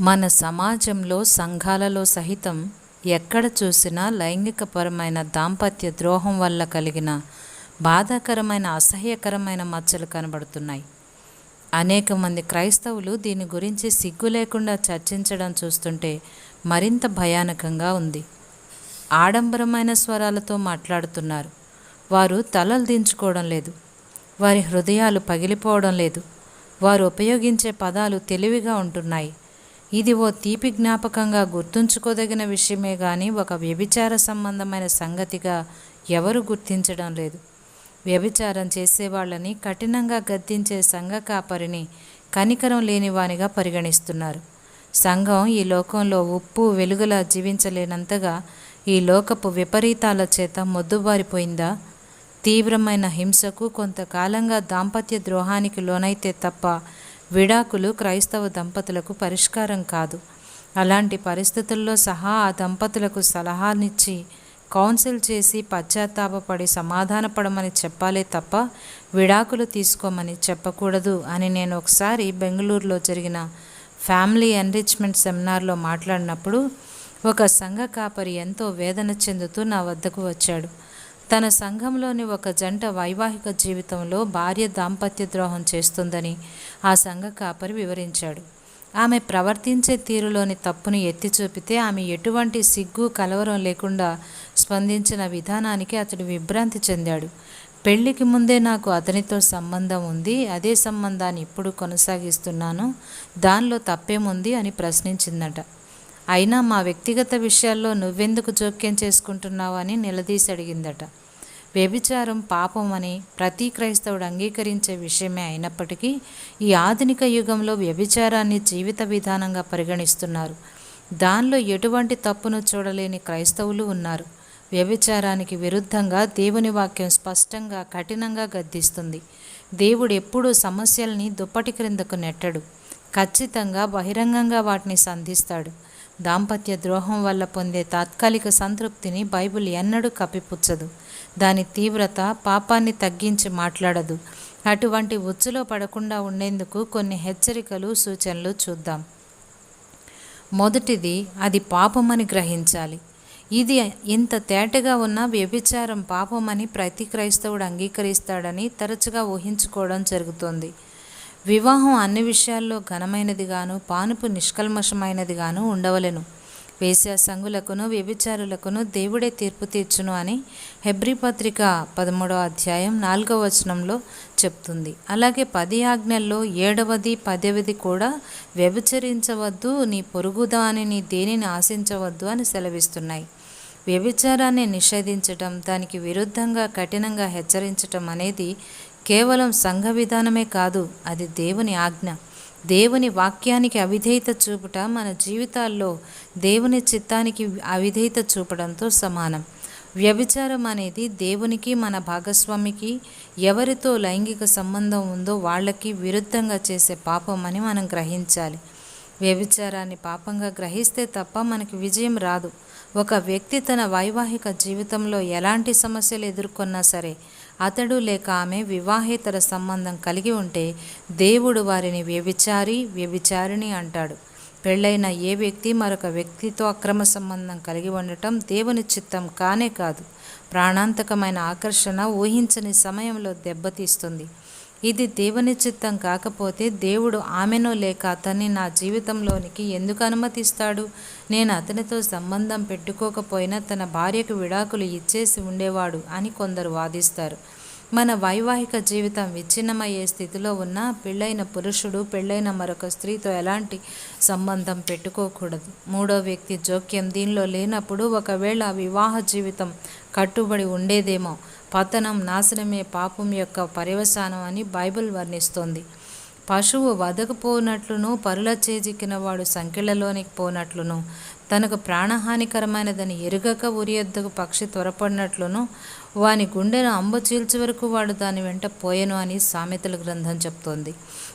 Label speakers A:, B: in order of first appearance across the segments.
A: మన సమాజంలో సంఘాలలో సహితం ఎక్కడ చూసినా లైంగికపరమైన దాంపత్య ద్రోహం వల్ల కలిగిన బాధాకరమైన అసహ్యకరమైన మచ్చలు కనబడుతున్నాయి. అనేక మంది క్రైస్తవులు దీని గురించి సిగ్గు లేకుండా చర్చించడం చూస్తుంటే మరింత భయానకంగా ఉంది. ఆడంబరమైన స్వరాలతో మాట్లాడుతున్నారు. వారు తలలు దించుకోవడం లేదు. వారి హృదయాలు పగిలిపోవడం లేదు. వారు ఉపయోగించే పదాలు తెలివిగా ఉంటున్నాయి. ఇది ఓ తీపి జ్ఞాపకంగా గుర్తుంచుకోదగిన విషయమే కానీ ఒక వ్యభిచార సంబంధమైన సంగతిగా ఎవరు గుర్తించడం లేదు. వ్యభిచారం చేసేవాళ్ళని కఠినంగా గద్దించే సంఘ కాపరిని కనికరం లేనివానిగా పరిగణిస్తున్నారు. సంఘం ఈ లోకంలో ఉప్పు వెలుగులా జీవించలేనంతగా ఈ లోకపు విపరీతాల చేత మొద్దుబారిపోయిందా? తీవ్రమైన హింసకు కొంతకాలంగా దాంపత్య ద్రోహానికి లోనైతే తప్ప విడాకులు క్రైస్తవ దంపతులకు పరిష్కారం కాదు. అలాంటి పరిస్థితుల్లో సహా ఆ దంపతులకు సలహానిచ్చి కౌన్సిల్ చేసి పశ్చాత్తాపపడి సమాధానపడమని చెప్పాలే తప్ప విడాకులు తీసుకోమని చెప్పకూడదు అని నేను ఒకసారి బెంగళూరులో జరిగిన ఫ్యామిలీ ఎన్రిచ్మెంట్ సెమినార్లో మాట్లాడినప్పుడు ఒక సంఘ కాపరి ఎంతో వేదన చెందుతూ నా వద్దకు వచ్చాడు. తన సంఘంలోని ఒక జంట వైవాహిక జీవితంలో భార్య దాంపత్య ద్రోహం చేస్తుందని ఆ సంఘ కాపరి వివరించాడు. ఆమె ప్రవర్తించే తీరులోని తప్పును ఎత్తి చూపితే ఆమె ఎటువంటి సిగ్గు కలవరం లేకుండా స్పందించిన విధానానికి అతడు విభ్రాంతి చెందాడు. పెళ్ళికి ముందే నాకు అతనితో సంబంధం ఉంది అదే సంబంధాన్ని ఇప్పుడు కొనసాగిస్తున్నాను దానిలో తప్పేముంది అని ప్రశ్నించిందట. అయినా మా వ్యక్తిగత విషయాల్లో నువ్వెందుకు జోక్యం చేసుకుంటున్నావు అని నిలదీసి అడిగిందట. వ్యభిచారం పాపం అని ప్రతి క్రైస్తవుడు అంగీకరించే విషయమే అయినప్పటికీ ఈ ఆధునిక యుగంలో వ్యభిచారాన్ని జీవిత విధానంగా పరిగణిస్తున్నారు. దానిలో ఎటువంటి తప్పును చూడలేని క్రైస్తవులు ఉన్నారు. వ్యభిచారానికి విరుద్ధంగా దేవుని వాక్యం స్పష్టంగా కఠినంగా గద్దిస్తుంది. దేవుడు ఎప్పుడూ సమస్యల్ని దుప్పటి క్రిందకు నెట్టడు. ఖచ్చితంగా బహిరంగంగా వాటిని సంధిస్తాడు. దాంపత్య ద్రోహం వల్ల పొందే తాత్కాలిక సంతృప్తిని బైబిల్ ఎన్నడూ కప్పిపుచ్చదు. దాని తీవ్రత పాపాన్ని తగ్గించి మాట్లాడదు. అటువంటి ఉచ్చులో పడకుండా ఉండేందుకు కొన్ని హెచ్చరికలు సూచనలు చూద్దాం. మొదటిది అది పాపమని గ్రహించాలి. ఇది ఇంత తేటగా ఉన్న వ్యభిచారం పాపమని ప్రతి క్రైస్తవుడు అంగీకరిస్తాడని తరచుగా ఊహించుకోవడం జరుగుతుంది. వివాహం అన్ని విషయాల్లో ఘనమైనదిగాను పానుపు నిష్కల్మషమైనదిగాను ఉండవలెను. వేశ్యాసంగులకును వ్యభిచారులకును దేవుడే తీర్పు తీర్చును అని హెబ్రి పత్రిక పదమూడవ అధ్యాయం నాలుగవ వచనంలో చెప్తుంది. అలాగే పది ఆజ్ఞల్లో ఏడవది పదవది కూడా వ్యభిచరించవద్దు నీ పొరుగుదాని నీ దేనిని ఆశించవద్దు అని సెలవిస్తున్నాయి. వ్యభిచారాన్ని నిషేధించటం దానికి విరుద్ధంగా కఠినంగా హెచ్చరించటం అనేది కేవలం సంఘ విధానమే కాదు అది దేవుని ఆజ్ఞ. దేవుని వాక్యానికి అవిధేయత చూపుట మన జీవితాల్లో దేవుని చిత్తానికి అవిధేయత చూపడంతో సమానం. వ్యభిచారం అనేది దేవునికి మన భాగస్వామికి ఎవరితో లైంగిక సంబంధం ఉందో వాళ్ళకి విరుద్ధంగా చేసే పాపం అని మనం గ్రహించాలి. వ్యభిచారాన్ని పాపంగా గ్రహిస్తే తప్ప మనకి విజయం రాదు. ఒక వ్యక్తి తన వైవాహిక జీవితంలో ఎలాంటి సమస్యలు ఎదుర్కొన్నా సరే అతడు లేక ఆమె వివాహేతర సంబంధం కలిగి ఉంటే దేవుడు వారిని వ్యభిచారి వ్యభిచారిణి అంటాడు. పెళ్ళైన ఏ వ్యక్తి మరొక వ్యక్తితో అక్రమ సంబంధం కలిగి ఉండటం దేవుని చిత్తం కానే కాదు. ప్రాణాంతకమైన ఆకర్షణ ఊహించని సమయంలో దెబ్బతీస్తుంది. ఇది దేవుని చిత్తం కాకపోతే దేవుడు ఆమెను లేక అతన్ని నా జీవితంలోనికి ఎందుకు అనుమతిస్తాడు? నేను అతనితో సంబంధం పెట్టుకోకపోయినా తన భార్యకు విడాకులు ఇచ్చేసి ఉండేవాడు అని కొందరు వాదిస్తారు. మన వైవాహిక జీవితం విచ్ఛిన్నమయ్యే స్థితిలో ఉన్న పెళ్ళైన పురుషుడు పెళ్ళైన మరొక స్త్రీతో ఎలాంటి సంబంధం పెట్టుకోకూడదు. మూడో వ్యక్తి జోక్యం దీనిలో లేనప్పుడు ఒకవేళ వివాహ జీవితం కట్టుబడి ఉండేదేమో పతనం నాశనమే పాపం యొక్క పర్యవసానం అని బైబిల్ వర్ణిస్తోంది. పశువు వదకపోనట్లును పరుల చేజిక్కిన వాడు సంఖ్యలలోనికి పోనట్లును తనకు ప్రాణహానికరమైనదని ఎరుగక ఉరియొద్దకు పక్షి త్వరపడినట్లును వాని గుండెను అంబ చీల్చే వరకు వాడు దాని వెంట పోయెను అని సామెతల గ్రంథం చెప్తోంది.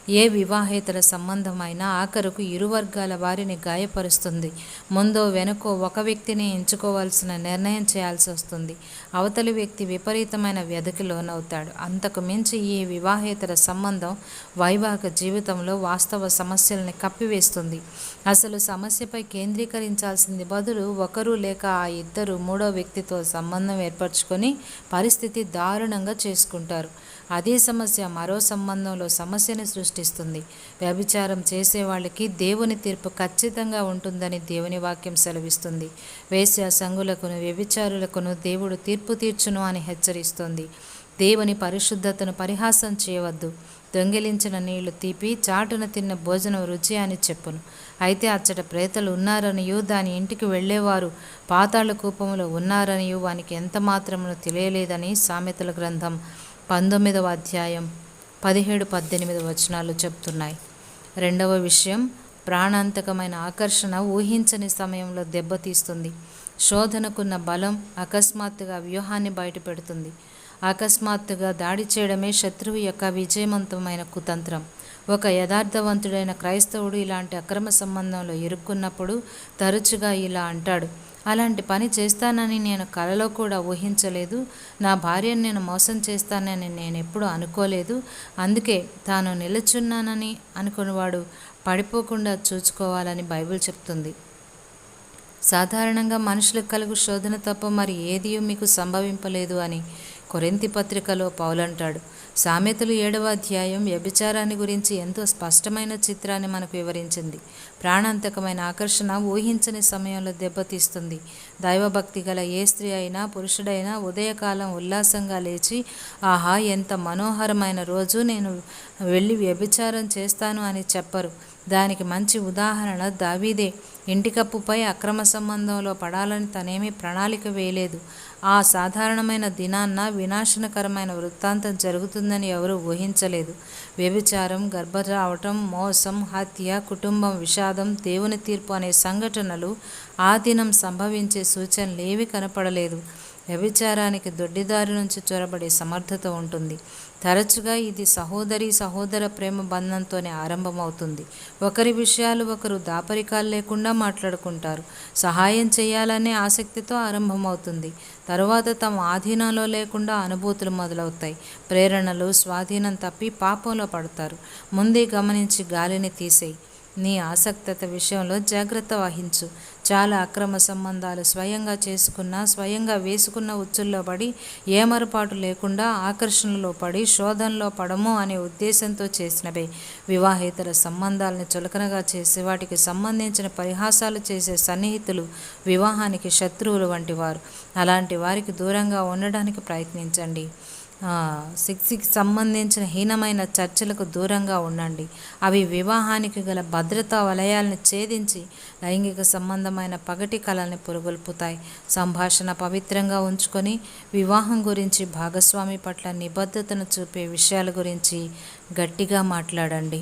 A: ఏ వివాహేతర సంబంధమైనా ఆఖరుకు ఇరు వర్గాల వారిని గాయపరుస్తుంది. ముందో వెనుకో ఒక వ్యక్తిని ఎంచుకోవాల్సిన నిర్ణయం చేయాల్సి వస్తుంది. అవతలి వ్యక్తి విపరీతమైన వ్యధకి లోనవుతాడు. అంతకు మించి ఈ వివాహేతర సంబంధం వైవాహిక జీవితంలో వాస్తవ సమస్యల్ని కప్పివేస్తుంది. అసలు సమస్యపై కేంద్రీకరించాల్సింది బదులు ఒకరు లేక ఆ ఇద్దరు మూడో వ్యక్తితో సంబంధం ఏర్పరచుకొని పరిస్థితి దారుణంగా చేసుకుంటారు. అదే సమస్య మరో సంబంధంలో సమస్యను సృష్టిస్తుంది. వ్యభిచారం చేసే వాళ్ళకి దేవుని తీర్పు ఖచ్చితంగా ఉంటుందని దేవుని వాక్యం సెలవిస్తుంది. వేశ్య సంగులకును వ్యభిచారులకును దేవుడు తీర్పు తీర్చును అని హెచ్చరిస్తుంది. దేవుని పరిశుద్ధతను పరిహాసం చేయవద్దు. దొంగిలించిన నీళ్ళు తీపి చాటున తిన్న భోజనం రుచి అని చెప్పును. అయితే అచ్చట ప్రేతలు ఉన్నారనియు దాని ఇంటికి వెళ్ళేవారు. పాతాళ కూపంలో ఉన్నారనియు వానికి ఎంత మాత్రమును తెలియలేదని సామెతల గ్రంథం పంతొమ్మిదవ అధ్యాయం పదిహేడు పద్దెనిమిది వచనాలు చెప్తున్నాయి. రెండవ విషయం ప్రాణాంతకమైన ఆకర్షణ ఊహించని సమయంలో దెబ్బతీస్తుంది. శోధనకున్న బలం అకస్మాత్తుగా వ్యూహాన్ని బయటపెడుతుంది. అకస్మాత్తుగా దాడి చేయడమే శత్రువు యొక్క విజయవంతమైన కుతంత్రం. ఒక యథార్థవంతుడైన క్రైస్తవుడు ఇలాంటి అక్రమ సంబంధంలో ఇరుక్కున్నప్పుడు తరచుగా ఇలా అంటాడు అలాంటి పని చేస్తానని నేను కలలో కూడా ఊహించలేదు. నా భార్యను నేను మోసం చేస్తానని నేను ఎప్పుడూ అనుకోలేదు. అందుకే తాను నిలుచున్నానని అనుకునేవాడు పడిపోకుండా చూసుకోవాలని బైబిల్ చెప్తుంది. సాధారణంగా మనుషులకు కలుగు శోధన తప్ప మరి ఏది మీకు సంభవింపలేదు అని కొరింతి పత్రికలో పౌలంటాడు సామెతలు ఏడవ అధ్యాయం వ్యభిచారాన్ని గురించి ఎంతో స్పష్టమైన చిత్రాన్ని మనకు వివరించింది. ప్రాణాంతకమైన ఆకర్షణ ఊహించని సమయంలో దెబ్బతీస్తుంది. దైవభక్తి గల ఏ స్త్రీ అయినా పురుషుడైనా ఉదయకాలం ఉల్లాసంగా లేచి ఆహా ఎంత మనోహరమైన రోజు నేను వెళ్ళి వ్యభిచారం చేస్తాను అని చెప్పరు. దానికి మంచి ఉదాహరణ దావీదే. ఇంటికప్పుపై అక్రమ సంబంధంలో పడాలని తనేమీ ప్రణాళిక వేయలేదు. ఆ సాధారణమైన దినాన్న వినాశనకరమైన వృత్తాంతం జరుగుతుందని ఎవరూ ఊహించలేదు. వ్యభిచారం గర్భరావటం మోసం హత్య కుటుంబం విషాదం దేవుని తీర్పు అనే సంఘటనలు ఆ దినం సంభవించే సూచనలు కనపడలేదు. వ్యభిచారానికి దొడ్డిదారి నుంచి చొరబడే సమర్థత ఉంటుంది. తరచుగా ఇది సహోదరి సహోదర ప్రేమ బంధంతోనే ఆరంభమవుతుంది. ఒకరి విషయాలు ఒకరు దాపరికాలు లేకుండా మాట్లాడుకుంటారు. సహాయం చేయాలనే ఆసక్తితో ఆరంభమవుతుంది. తరువాత తమ ఆధీనంలో లేకుండా అనుభూతులు మొదలవుతాయి. ప్రేరణలు స్వాధీనం తప్పి పాపంలో పడతారు. ముందే గమనించి గాలిని తీసేయి. నీ ఆసక్తత విషయంలో జాగ్రత్త వహించు. చాలా అక్రమ సంబంధాలు స్వయంగా చేసుకున్న స్వయంగా వేసుకున్న ఉచ్చుల్లో పడి ఏమరపాటు లేకుండా ఆకర్షణలో పడి శోధనలో పడము అనే ఉద్దేశంతో చేసినవే. వివాహేతర సంబంధాలను చులకనగా చేసి వాటికి సంబంధించిన పరిహాసాలు చేసే సన్నిహితులు వివాహానికి శత్రువులు వంటి వారు అలాంటి వారికి దూరంగా ఉండడానికి ప్రయత్నించండి. శక్తికి సంబంధించిన హీనమైన చర్చలకు దూరంగా ఉండండి. అవి వివాహానికి గల భద్రతా వలయాలను ఛేదించి లైంగిక సంబంధమైన పగటి కళల్ని పురుగొల్పుతాయి సంభాషణ పవిత్రంగా ఉంచుకొని వివాహం గురించి భాగస్వామి పట్ల నిబద్ధతను చూపే విషయాల గురించి గట్టిగా మాట్లాడండి.